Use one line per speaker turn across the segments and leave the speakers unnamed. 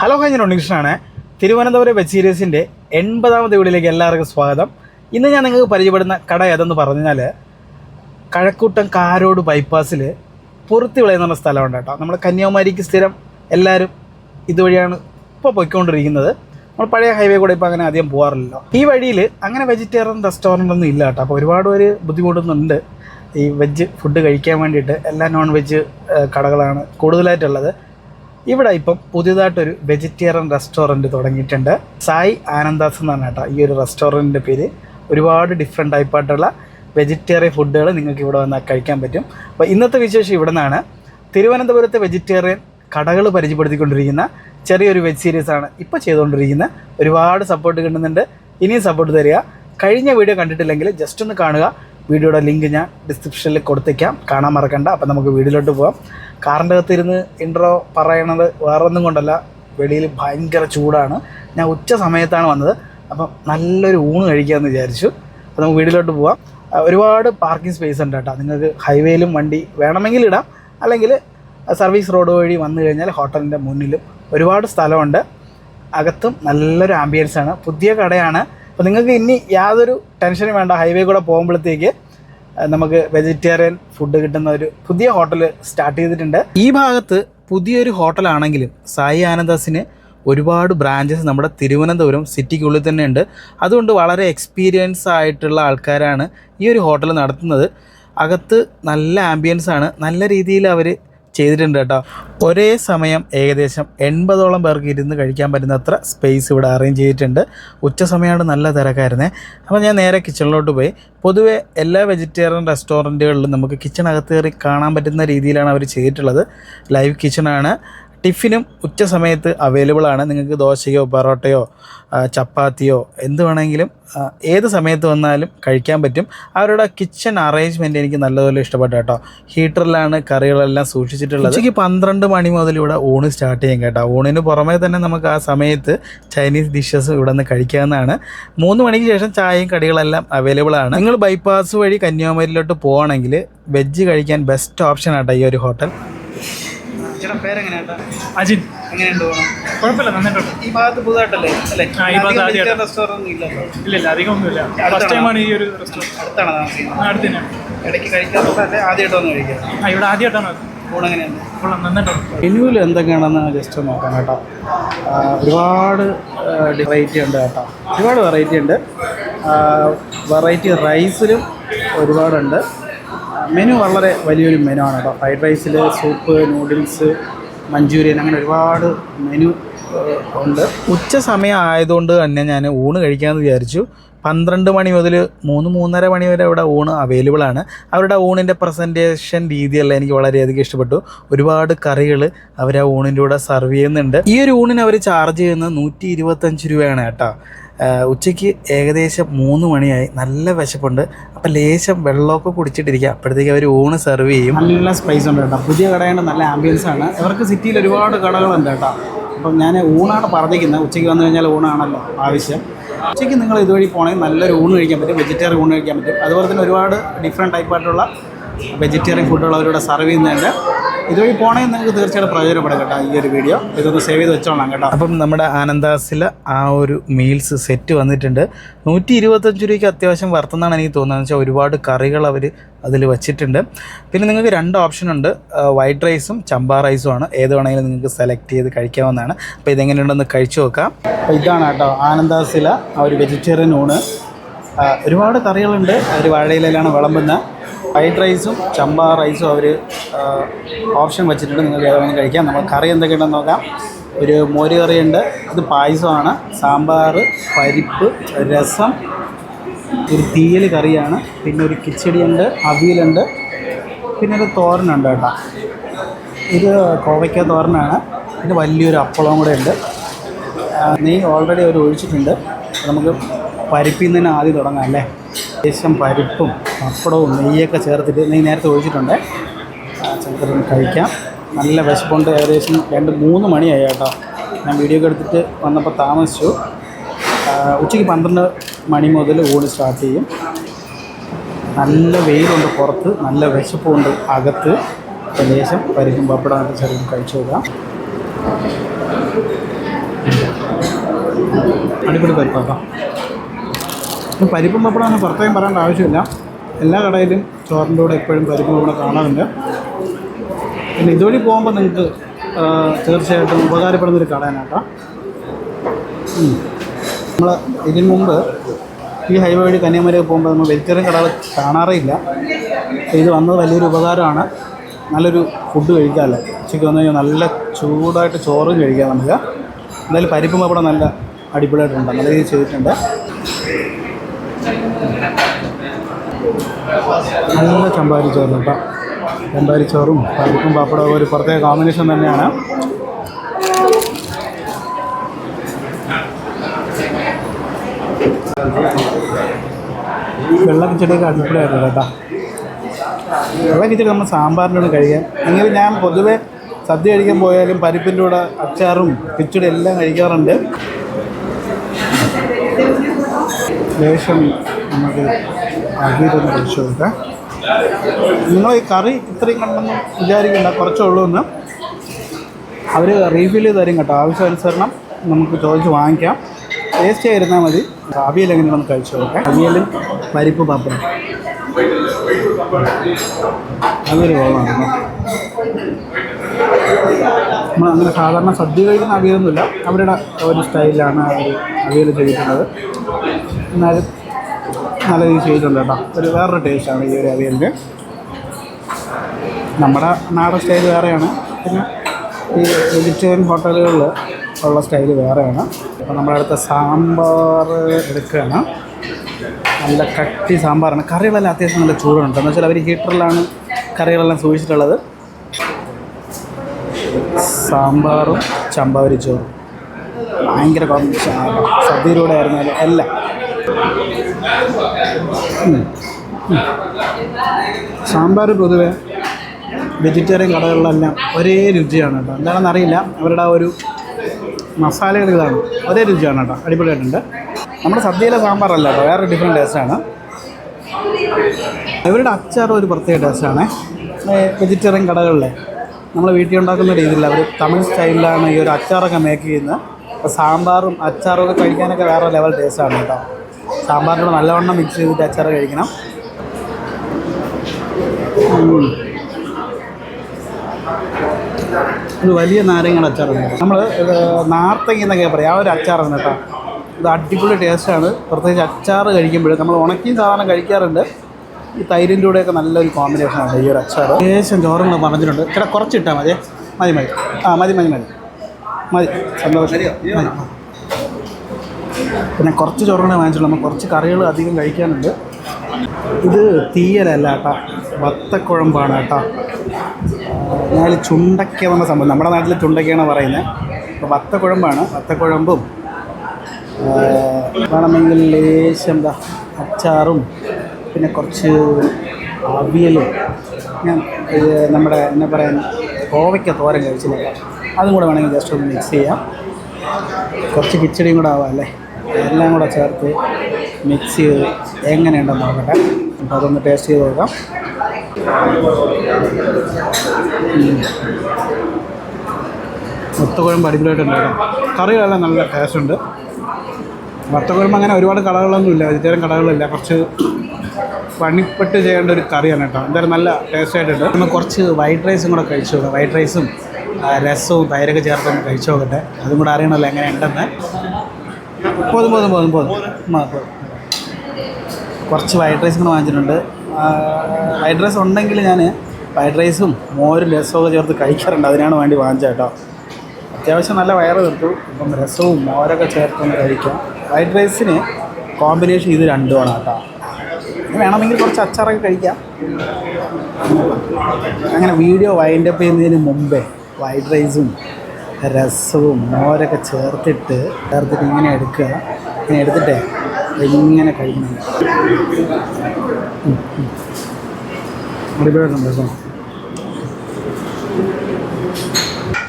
Hello കഴിഞ്ഞ ഉണ്ണികൃഷ്ണനാണ്. Thiruvananthapuram web സീരീസിന്റെ എൺപതാമത് വീടിലേക്ക് എല്ലാവർക്കും സ്വാഗതം. ഇന്ന് ഞാൻ നിങ്ങൾക്ക് പരിചയപ്പെടുന്ന കട ഏതെന്ന് പറഞ്ഞാൽ കഴക്കൂട്ടം കാരോട് ബൈപ്പാസിൽ പുറത്തി വിളയെന്ന് പറഞ്ഞ സ്ഥലമുണ്ട് കേട്ടോ. നമ്മൾ കന്യാകുമാരിക്ക് സ്ഥിരം എല്ലാവരും ഇതുവഴിയാണ് ഇപ്പോൾ പോയിക്കൊണ്ടിരിക്കുന്നത്. നമ്മൾ പഴയ ഹൈവേ കൂടെ ഇപ്പോൾ അങ്ങനെ അധികം പോകാറില്ലല്ലോ ഈ വഴിയിൽ അങ്ങനെ വെജിറ്റേറിയൻ റെസ്റ്റോറന്റ് ഒന്നും ഇല്ല കേട്ടോ. അപ്പോൾ ഒരുപാട് പേര് ബുദ്ധിമുട്ടുന്നുണ്ട്. ഈ വെജ് ഫുഡ് കഴിക്കാൻ വേണ്ടിയിട്ട് എല്ലാ നോൺ വെജ് കടകളാണ് കൂടുതലായിട്ടുള്ളത്. ഇവിടെ ഇപ്പം പുതിയതായിട്ടൊരു വെജിറ്റേറിയൻ റെസ്റ്റോറന്റ് തുടങ്ങിയിട്ടുണ്ട്. സായി ആനന്ദാസ് എന്ന് പറഞ്ഞ കേട്ടോ. ഈ ഒരു റെസ്റ്റോറന്റിന്റെ പേര്. ഒരുപാട് ഡിഫറെന്റ് ടൈപ്പായിട്ടുള്ള വെജിറ്റേറിയൻ ഫുഡുകൾ നിങ്ങൾക്ക് ഇവിടെ വന്നാൽ കഴിക്കാൻ പറ്റും. അപ്പോൾ ഇന്നത്തെ വിശേഷം ഇവിടെ നിന്നാണ് തിരുവനന്തപുരത്തെ വെജിറ്റേറിയൻ കടകൾ പരിചയപ്പെടുത്തിക്കൊണ്ടിരിക്കുന്ന ചെറിയൊരു വെജ് സീരീസ് ആണ് ഇപ്പോൾ ചെയ്തുകൊണ്ടിരിക്കുന്നത്. ഒരുപാട് സപ്പോർട്ട് കിട്ടുന്നുണ്ട്. ഇനിയും സപ്പോർട്ട് തരിക. കഴിഞ്ഞ വീഡിയോ കണ്ടിട്ടില്ലെങ്കിൽ ജസ്റ്റ് ഒന്ന് കാണുക. വീഡിയോയുടെ ലിങ്ക് ഞാൻ ഡിസ്ക്രിപ്ഷനിൽ കൊടുത്തേക്കാം. കാണാൻ മറക്കണ്ട. അപ്പം നമുക്ക് വീഡിയോയിലോട്ട് പോകാം കാറിന്റെ അകത്തിരുന്ന് ഇൻട്രോ പറയണത് വേറൊന്നും കൊണ്ടല്ല. വെളിയിൽ ഭയങ്കര ചൂടാണ്. ഞാൻ ഉച്ച സമയത്താണ് വന്നത്. അപ്പം നല്ലൊരു ഊണ് കഴിക്കാമെന്ന് വിചാരിച്ചു. അപ്പോൾ നമുക്ക് വീട്ടിലോട്ട് പോവാം. ഒരുപാട് പാർക്കിംഗ് സ്പേസ് ഉണ്ട് കേട്ടോ. നിങ്ങൾക്ക് ഹൈവേയിലും വണ്ടി വേണമെങ്കിൽ ഇടാം. അല്ലെങ്കിൽ സർവീസ് റോഡ് വഴി വന്നു കഴിഞ്ഞാൽ ഹോട്ടലിന്റെ മുന്നിലും ഒരുപാട് സ്ഥലമുണ്ട്. അകത്തും നല്ലൊരു ആംബിയൻസ് ആണ്. പുതിയ കടയാണ്. അപ്പോൾ നിങ്ങൾക്ക് ഇനി യാതൊരു ടെൻഷനും വേണ്ട. ഹൈവേ കൂടെ പോകുമ്പോഴത്തേക്ക് നമുക്ക് വെജിറ്റേറിയൻ ഫുഡ് കിട്ടുന്ന ഒരു പുതിയ ഹോട്ടൽ സ്റ്റാർട്ട് ചെയ്തിട്ടുണ്ട്. ഈ ഭാഗത്ത് പുതിയൊരു ഹോട്ടലാണെങ്കിലും സായി ആനന്ദാസിന് ഒരുപാട് ബ്രാഞ്ചസ് നമ്മുടെ തിരുവനന്തപുരം സിറ്റിക്കുള്ളിൽ തന്നെ ഉണ്ട്. അതുകൊണ്ട് വളരെ എക്സ്പീരിയൻസ് ആയിട്ടുള്ള ആൾക്കാരാണ് ഈ ഒരു ഹോട്ടൽ നടത്തുന്നത്. അകത്ത് നല്ല ആംബിയൻസ് ആണ്. നല്ല രീതിയിൽ അവർ ചെയ്തിട്ടുണ്ട് കേട്ടോ. ഒരേ സമയം ഏകദേശം എൺപതോളം പേർക്ക് ഇരുന്ന് കഴിക്കാൻ പറ്റുന്നത്ര സ്പേസ് ഇവിടെ അറേഞ്ച് ചെയ്തിട്ടുണ്ട്. ഉച്ച സമയമാണ് നല്ല തിരക്കായിരുന്നേ. അപ്പോൾ ഞാൻ നേരെ കിച്ചണിലോട്ട് പോയി. പൊതുവെ എല്ലാ വെജിറ്റേറിയൻ റെസ്റ്റോറന്റുകളിലും നമുക്ക് കിച്ചണകത്ത് കയറി കാണാൻ പറ്റുന്ന രീതിയിലാണ് അവർ ചെയ്തിട്ടുള്ളത്. ലൈവ് കിച്ചണാണ് ടിഫിനും ഉച്ച സമയത്ത് അവൈലബിൾ ആണ്. നിങ്ങൾക്ക് ദോശയോ പൊറോട്ടയോ ചപ്പാത്തിയോ എന്ത് വേണമെങ്കിലും ഏത് സമയത്ത് വന്നാലും കഴിക്കാൻ പറ്റും. അവരുടെ കിച്ചൺ അറേഞ്ച്മെന്റ് എനിക്ക് നല്ലതുപോലെ ഇഷ്ടപ്പെട്ടു കേട്ടോ. ഹീറ്ററിലാണ് കറികളെല്ലാം സൂക്ഷിച്ചിട്ടുള്ളത്. ഉച്ചയ്ക്ക് പന്ത്രണ്ട് മണി മുതൽ ഇവിടെ ഊണ് സ്റ്റാർട്ട് ചെയ്യും കേട്ടോ. ഊണിന് പുറമേ തന്നെ നമുക്ക് ആ സമയത്ത് ചൈനീസ് ഡിഷസ് ഇവിടെ നിന്ന് കഴിക്കാവുന്നതാണ്. മൂന്ന് മണിക്ക് ശേഷം ചായയും കടികളെല്ലാം അവൈലബിൾ ആണ്. നിങ്ങൾ ബൈപ്പാസ് വഴി കന്യാകുമാരിയിലോട്ട് പോകണമെങ്കിൽ വെജ് കഴിക്കാൻ ബെസ്റ്റ് ഓപ്ഷൻ ആട്ടോ ഈ ഒരു ഹോട്ടൽ ചേട്ടാ പേരെങ്ങനെയാട്ടാ?
അജിൻ
എങ്ങനെയുണ്ട്
കുഴപ്പമില്ല നന്നായിട്ടുണ്ട്.
ഈ ഭാഗത്ത് പുതുതായിട്ടല്ലേ? അല്ലേ?
ആ, ഈ ഭാഗത്ത് ആദ്യമായിട്ടാ.
റെസ്റ്റോറന്റ് ഇല്ലല്ലോ.
ഇല്ല ഇല്ല അധികം ഒന്നുമില്ല ഫസ്റ്റ് ടൈമാണ് ഈ ഒരു റെസ്റ്റോറന്റ്
അടുത്താണ് താമസിക്കുന്നത്.
അടുത്ത് തന്നെയാണ്.
ഇടയ്ക്ക് കഴിക്കാറുള്ളതല്ലേ ആദ്യമായിട്ട് വന്ന് കഴിക്കാം.
ആ ഇവിടെ ആദ്യമായിട്ടാണ്
ഊണെങ്ങനെയാണ്
കൊള്ളാം നന്നായിട്ടുണ്ട്.
മെനുവിൽ എന്തൊക്കെയാണെന്ന് ജസ്റ്റ് നോക്കാം കേട്ടോ. ആ, ഒരുപാട് വെറൈറ്റി ഉണ്ട് കേട്ടോ. ഒരുപാട് വെറൈറ്റി ഉണ്ട്. വെറൈറ്റി റൈസിലും ഒരുപാടുണ്ട്. മെനു വളരെ വലിയൊരു മെനു ആണ് കേട്ടോ. ഫ്രൈഡ് റൈസിൽ സൂപ്പ് നൂഡിൽസ് മഞ്ചൂരിയൻ അങ്ങനെ ഒരുപാട് മെനു ഉണ്ട്. ഉച്ച സമയം ആയതുകൊണ്ട് തന്നെ ഞാൻ ഊണ് കഴിക്കാമെന്ന് വിചാരിച്ചു. പന്ത്രണ്ട് മണി മുതൽ മൂന്ന് മൂന്നര മണി വരെ ഇവിടെ ഊണ് അവൈലബിൾ ആണ്. അവരുടെ ഊണിന്റെ പ്രസന്റേഷൻ രീതിയെല്ലാം എനിക്ക് വളരെയധികം ഇഷ്ടപ്പെട്ടു. ഒരുപാട് കറികൾ അവർ ആ ഊണിന്റെ കൂടെ സർവ് ചെയ്യുന്നുണ്ട്. ഈ ഒരു ഊണിന് അവർ ചാർജ് ചെയ്യുന്നത് നൂറ്റി ഇരുപത്തഞ്ച് രൂപയാണ് കേട്ടോ. ഉച്ചയ്ക്ക് ഏകദേശം മൂന്ന് മണിയായി. നല്ല വിശപ്പുണ്ട്. അപ്പം ലേശം വെള്ളമൊക്കെ കുടിച്ചിട്ടിരിക്കുക. അപ്പോഴത്തേക്ക് അവർ ഊണ് സെർവ് ചെയ്യും. നല്ല സ്പൈസ് ഉണ്ട് കേട്ടോ. പുതിയ കടയാണ് നല്ല ആംബിയൻസ് ആണ്. ഇവർക്ക് സിറ്റിയിൽ ഒരുപാട് കടകളുണ്ട് കേട്ടോ. അപ്പം ഞാൻ ഊണാണ് പറഞ്ഞിരിക്കുന്നത്. ഉച്ചയ്ക്ക് വന്നു കഴിഞ്ഞാൽ ഊണാണല്ലോ ആവശ്യം. ഉച്ചയ്ക്ക് നിങ്ങൾ ഇതുവഴി പോകണമെങ്കിൽ നല്ലൊരു ഊണ് കഴിക്കാൻ പറ്റും വെജിറ്റേറിയൻ ഊണ് കഴിക്കാൻ പറ്റും. അതുപോലെ തന്നെ ഒരുപാട് ഡിഫറെന്റ് ടൈപ്പായിട്ടുള്ള വെജിറ്റേറിയൻ ഫുഡുകൾ അവരുടെ സെർവ് ചെയ്യുന്നുണ്ട്. ഇതുവഴി പോകണമെങ്കിൽ നിങ്ങൾക്ക് തീർച്ചയായിട്ടും പ്രയോജനപ്പെടും കേട്ടോ ഈ ഒരു വീഡിയോ ഇതൊന്ന് സേവ് ചെയ്ത് വെച്ചോളാം കേട്ടോ. അപ്പം നമ്മുടെ ആനന്ദാസിൽ ആ ഒരു മീൽസ് സെറ്റ് വന്നിട്ടുണ്ട്. നൂറ്റി ഇരുപത്തഞ്ച് രൂപയ്ക്ക് അത്യാവശ്യം വർത്തുന്നതാണ് എനിക്ക് തോന്നുന്നത്. വെച്ചാൽ ഒരുപാട് കറികൾ അവർ അതിൽ വെച്ചിട്ടുണ്ട്. പിന്നെ നിങ്ങൾക്ക് രണ്ട് ഓപ്ഷൻ ഉണ്ട്. വൈറ്റ് റൈസും ചമ്പാ റൈസും ആണ്. ഏത് വേണമെങ്കിലും നിങ്ങൾക്ക് സെലക്ട് ചെയ്ത് കഴിക്കാവുന്നതാണ്. അപ്പോൾ ഇതെങ്ങനെയുണ്ടെന്ന് കഴിച്ചു നോക്കാം. അപ്പോൾ ഇതാണ് കേട്ടോ ആനന്ദാസില ആ ഒരു വെജിറ്റേറിയൻ ഊണ്. ഒരുപാട് കറികളുണ്ട്. അവർ വാഴയിലാണ് വിളമ്പുന്നത് ഫ്രൈഡ് റൈസും ചമ്പ റൈസും അവർ ഓപ്ഷൻ വെച്ചിട്ടുണ്ട്. നിങ്ങൾക്ക് ഏതെങ്കിലും കഴിക്കാം. നമ്മൾ കറി എന്തൊക്കെയുണ്ടെന്ന് നോക്കാം. ഒരു മോര് കറിയുണ്ട്. ഇത് പായസമാണ്. സാമ്പാർ പരിപ്പ് രസം ഒരു തീയൽ കറിയാണ്. പിന്നെ ഒരു കിച്ചടിയുണ്ട് അവിയലുണ്ട്. പിന്നെ ഒരു തോരനുണ്ട് കേട്ടോ. ഇത് കോവയ്ക്ക തോരനാണ്. പിന്നെ വലിയൊരു അപ്പളവും കൂടെ ഉണ്ട്. നെയ് ഓൾറെഡി അവർ ഒഴിച്ചിട്ടുണ്ട്. നമുക്ക് പരിപ്പിൽ നിന്ന് ആദ്യം തുടങ്ങാം അല്ലേ? ലേശം പരിപ്പും പപ്പടവും നെയ്യൊക്കെ ചേർത്തിട്ട് നെയ്യ് നേരത്തെ ഒഴിച്ചിട്ടുണ്ട്. ആ, കഴിക്കാം. നല്ല വിശപ്പുണ്ട്. ഏകദേശം രണ്ട് മൂന്ന് മണിയായി കേട്ടോ. ഞാൻ വീഡിയോ ഒക്കെ എടുത്തിട്ട് വന്നപ്പോൾ താമസിച്ചു. ഉച്ചയ്ക്ക് പന്ത്രണ്ട് മണി മുതൽ ഊണ് സ്റ്റാർട്ട് ചെയ്യും. നല്ല വെയിലുണ്ട് പുറത്ത്. നല്ല വിശപ്പുണ്ട് അകത്ത്. ലേശം പരിപ്പും പപ്പടമൊക്കെ ചേർത്ത് കഴിച്ചു നോക്കാം. അടിപൊളി പരിപ്പാക്കാം പരിപ്പും പപ്പടം പ്രത്യേകം പറയേണ്ട ആവശ്യമില്ല. എല്ലാ കടയിലും ചോറിന്റെ കൂടെ എപ്പോഴും പരിപ്പും പപ്പടം കാണാറുണ്ട്. പിന്നെ ഇതുവഴി പോകുമ്പോൾ നിങ്ങൾക്ക് തീർച്ചയായിട്ടും ഉപകാരപ്പെടുന്നൊരു കടയാണ് കേട്ടോ നമ്മൾ ഇതിന് മുമ്പ് ഈ ഹൈവേ വഴി കന്യാകുമാരി പോകുമ്പോൾ നമ്മൾ വെജിറ്റേറിയൻ കടകൾ കാണാറേ ഇല്ല. ഇത് വന്നത് വലിയൊരു ഉപകാരമാണ്. നല്ലൊരു ഫുഡ് കഴിക്കാമല്ലോ ഉച്ചയ്ക്ക് വന്നു കഴിഞ്ഞാൽ നല്ല ചൂടായിട്ട് ചോറും കഴിക്കാൻ നമുക്ക്. എന്തായാലും പരിപ്പും അവിടെ നല്ല അടിപൊളിയായിട്ടുണ്ട് നല്ല രീതിയിൽ ചെയ്തിട്ടുണ്ട്. നല്ല ചമ്പാരി ചോറ് കേട്ടോ. ചമ്പാരി ചോറും പരിപ്പും പാപ്പടവും ഒരു പ്രത്യേക കോമ്പിനേഷൻ തന്നെയാണ്. വെള്ളക്കിച്ചടിയൊക്കെ അടിപൊളിയായിരുന്നു കേട്ടോ. വെള്ളക്കിച്ചടി നമ്മൾ സാമ്പാറിന്റെ കൂടെ കഴിക്കാം. എങ്കിലും ഞാൻ പൊതുവെ സദ്യ കഴിക്കാൻ പോയാലും പരിപ്പിന്റെ കൂടെ അച്ചാറും കിച്ചടി എല്ലാം കഴിക്കാറുണ്ട്. ലേശം നമുക്ക് അകിയിലൊന്ന് കഴിച്ചു കൊടുക്കാം നിങ്ങൾ ഈ കറി ഇത്രയും കണ്ടെന്ന് വിചാരിക്കണ്ട കുറച്ചേ ഉള്ളൂ എന്ന്. അവർ റീഫിൽ ചെയ്ത് തരും കേട്ടോ. ആവശ്യാനുസരണം നമുക്ക് ചോദിച്ച് വാങ്ങിക്കാം. ടേസ്റ്റ് ചെയ്തിരുന്നാൽ മതി. അവിയൽ നമുക്ക് കഴിച്ചു നോക്കാം. അവിയലും പരിപ്പ് പപ്പടം. അതൊരു കോളാണ് നമ്മൾ അങ്ങനെ സാധാരണ സദ്യ കഴിക്കുന്ന അവിയലൊന്നുമില്ല. അവരുടെ ഒരു സ്റ്റൈലിലാണ് അവർ അവിയൽ ചെയ്തിട്ടുള്ളത്. എന്നാലും നല്ല രീതിയിൽ ചെയ്തിട്ടുണ്ട് കേട്ടോ. ഒരു വേറൊരു ടേസ്റ്റാണ് ഈ ഒരു അവിയലിന് നമ്മുടെ നാടൻ സ്റ്റൈൽ വേറെയാണ്. പിന്നെ ഈ വെജിറ്റേറിയൻ ഹോട്ടലുകളിൽ ഉള്ള സ്റ്റൈൽ വേറെയാണ്. അപ്പോൾ നമ്മുടെ അടുത്ത സാമ്പാർ എടുക്കുകയാണ്. നല്ല കട്ടി സാമ്പാറാണ്. കറികളെല്ലാം അത്യാവശ്യം നല്ല ചൂടുണ്ട്. എന്ന് വെച്ചാൽ അവർ ഹീറ്ററിലാണ് കറികളെല്ലാം സൂക്ഷിച്ചിട്ടുള്ളത്. സാമ്പാറും ചമ്പാവരി ചോറും. ഭയങ്കര സദ്യയിലൂടെ ആയിരുന്നാലും എല്ലാം. സാമ്പാർ പൊതുവെ വെജിറ്റേറിയൻ കടകളിലെല്ലാം ഒരേ രുചിയാണ് കേട്ടോ. എന്താണെന്ന് അറിയില്ല. അവരുടെ ആ ഒരു മസാലകൾ ഇതാണ്. ഒരേ രുചിയാണ് കേട്ടോ. അടിപൊളിയായിട്ടുണ്ട്. നമ്മുടെ സദ്യയിലെ സാമ്പാർ സാമ്പാറല്ല കേട്ടോ. വേറെ ഡിഫറെന്റ് ടേസ്റ്റാണ് ഇവരുടെ അച്ചാർ ഒരു പ്രത്യേക ടേസ്റ്റാണ് വെജിറ്റേറിയൻ കടകളിലെ നമ്മൾ വീട്ടിൽ ഉണ്ടാക്കുന്ന രീതിയിൽ അവർ തമിഴ് സ്റ്റൈലിലാണ് ഈ ഒരു അച്ചാറൊക്കെ മേക്ക് ചെയ്യുന്നത്. അപ്പോൾ സാമ്പാറും അച്ചാറും ഒക്കെ കഴിക്കാനൊക്കെ വേറെ ലെവൽ ടേസ്റ്റാണ് കേട്ടോ. സാമ്പാറിനോട് നല്ലവണ്ണം മിക്സ് ചെയ്തിട്ട് അച്ചാർ കഴിക്കണം. ഇത് വലിയ നാരങ്ങയുടെ അച്ചാറാണ് നമ്മൾ നാർത്തങ്ങ എന്നൊക്കെ പറയാം. ആ ഒരു അച്ചാറാണ് കേട്ടോ. ഇത് അടിപൊളി ടേസ്റ്റാണ് പ്രത്യേകിച്ച് അച്ചാർ കഴിക്കുമ്പോൾ നമ്മൾ ഉണക്കിയും സാധാരണ കഴിക്കാറുണ്ട്. ഈ തൈരിന്റെ കൂടെയൊക്കെ നല്ലൊരു കോമ്പിനേഷനാണ് ഈ ഒരു അച്ചാർ ലേശം ചോറും പറഞ്ഞിട്ടുണ്ട്. ചേട്ടാ കുറച്ചിട്ടാൽ മതി. മതി മതി. ആ മതി മതി മതി. മതി. സന്തോഷം. മതി. പിന്നെ കുറച്ച് ചോറുകൂടെ വാങ്ങിച്ചുള്ളൂ. നമ്മൾ കുറച്ച് കറികൾ അധികം കഴിക്കാനുണ്ട്. ഇത് തീയലല്ല കേട്ടോ. വത്തക്കുഴമ്പാണ് കേട്ടോ. ഞാൻ ചുണ്ടയ്ക്ക എന്ന സംഭവം. നമ്മുടെ നാട്ടിൽ ചുണ്ടയ്ക്കാണ് പറയുന്നത്. അപ്പോൾ വത്തക്കുഴമ്പാണ്. വത്തക്കുഴമ്പും വേണമെങ്കിൽ ലേശം എന്താ അച്ചാറും പിന്നെ കുറച്ച് അവിയലും. ഞാൻ നമ്മുടെ എന്നാ പറയാൻ കോവയ്ക്ക തോരൻ കഴിച്ചില്ല? അതും കൂടെ വേണമെങ്കിൽ ജസ്റ്റ് ഒന്ന് മിക്സ് ചെയ്യാം. കുറച്ച് കിച്ചടിയും കൂടെ ആവാം അല്ലേ? എല്ലാം കൂടെ ചേർത്ത് മിക്സ് ചെയ്ത് എങ്ങനെയുണ്ടെന്ന് നോക്കട്ടെ. അപ്പോൾ അതൊന്ന് ടേസ്റ്റ് ചെയ്ത് നോക്കാം. മുത്തക്കുഴമ്പ് അടിപൊളിയായിട്ടുണ്ട് കേട്ടോ. കറികളെല്ലാം നല്ല ടേസ്റ്റ് ഉണ്ട്. വത്തക്കുഴമ്പ് അങ്ങനെ ഒരുപാട് കടകളൊന്നും ഇല്ല. വെജിറ്റേറിയൻ കടകളില്ല കുറച്ച് പണിപ്പെട്ട് ചെയ്യേണ്ട ഒരു കറിയാണ് കേട്ടോ. എന്തായാലും നല്ല ടേസ്റ്റ് ആയിട്ടുണ്ട്. നമ്മൾ കുറച്ച് വൈറ്റ് റൈസും കൂടെ കഴിച്ചു നോക്കാം. വൈറ്റ് റൈസും രസവും തൈരൊക്കെ ചേർത്തൊന്ന് കഴിച്ചു നോക്കട്ടെ. അതും കൂടെ അറിയണമല്ലോ എങ്ങനെ ഉണ്ടെന്ന് പോതും പോതും പോതും പോതും. കുറച്ച് വൈറ്റ് റൈസ് കൂടെ വാങ്ങിച്ചിട്ടുണ്ട്. വൈറ്റ് റൈസ് ഉണ്ടെങ്കിൽ ഞാൻ വൈറ്റ് റൈസും മോരും രസമൊക്കെ ചേർത്ത് കഴിക്കാറുണ്ട്. അതിനാണ് വേണ്ടി വാങ്ങിച്ചത് കേട്ടോ. അത്യാവശ്യം നല്ല വയറ് കിട്ടു ഇപ്പം രസവും മോരൊക്കെ ചേർത്തൊന്ന് കഴിക്കാം. വൈറ്റ് റൈസിന് കോമ്പിനേഷൻ ഇത് രണ്ടുമാണ് കേട്ടോ. വേണമെങ്കിൽ കുറച്ച് അച്ചാറൊക്കെ കഴിക്കാം. അങ്ങനെ വീഡിയോ വൈൻഡപ്പ് ചെയ്യുന്നതിന് മുമ്പേ വൈറ്റ് റൈസും രസവും മോരൊക്കെ ചേർത്തിട്ട് ചേർത്തിട്ട് ഇങ്ങനെ എടുക്കുക. ഇങ്ങനെ എടുത്തിട്ടേ? ഇങ്ങനെ കേട്ടോ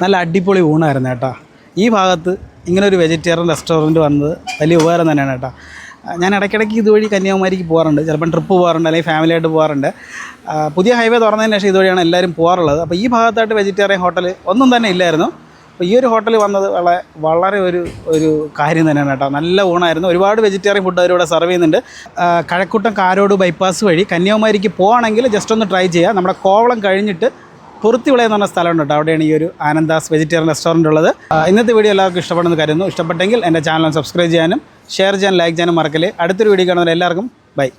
നല്ല അടിപൊളി ഊണായിരുന്നു കേട്ടോ. ഈ ഭാഗത്ത് ഇങ്ങനെ ഒരു വെജിറ്റേറിയൻ റെസ്റ്റോറന്റ് വന്നത് വലിയ ഉപകാരം തന്നെയാണ് കേട്ടോ. ഞാൻ ഇടയ്ക്കിടയ്ക്ക് ഇതുവഴി കന്യാകുമാരിക്ക് പോകാറുണ്ട്. ചിലപ്പം ട്രിപ്പ് പോകാറുണ്ട് അല്ലെങ്കിൽ ഫാമിലിയായിട്ട് പോകാറുണ്ട്. പുതിയ ഹൈവേ തുറന്നതിന് ശേഷം ഇതുവഴിയാണ് എല്ലാവരും പോകാറുള്ളത്. അപ്പോൾ ഈ ഭാഗത്തായിട്ട് വെജിറ്റേറിയൻ ഹോട്ടൽ ഒന്നും തന്നെ ഇല്ലായിരുന്നു. അപ്പോൾ ഈ ഒരു ഹോട്ടലിൽ വന്നത് വളരെ വളരെ ഒരു ഒരു കാര്യം തന്നെയാണ് കേട്ടോ. നല്ല ഊണായിരുന്നു. ഒരുപാട് വെജിറ്റേറിയൻ ഫുഡ് അവരിവിടെ സെർവ് ചെയ്യുന്നുണ്ട്. കഴക്കൂട്ടം കാരോട് ബൈപ്പാസ് വഴി കന്യാകുമാരിക്ക് പോകണമെങ്കിൽ ജസ്റ്റ് ഒന്ന് ട്രൈ ചെയ്യുക നമ്മുടെ കോവളം കഴിഞ്ഞിട്ട് തുറുത്തിവിള എന്ന് പറഞ്ഞ സ്ഥലമുണ്ട് കേട്ടോ. അവിടെയാണ് ഈ ഒരു ആനന്ദാസ് വെജിറ്റേറിയൻ റെസ്റ്റോറന്റ് ഉള്ളത്. ഇന്നത്തെ വീഡിയോ എല്ലാവർക്കും ഇഷ്ടപ്പെടുന്നത് കരുതുന്നു. ഇഷ്ടപ്പെട്ടെങ്കിൽ എന്റെ ചാനൽ സബ്സ്ക്രൈബ് ചെയ്യാനും ഷെയർ ചെയ്യാനും ലൈക്ക് ചെയ്യാനും മറക്കല്ലേ. അടുത്തൊരു വീഡിയോ കാണുന്നവർ എല്ലാവർക്കും ബൈ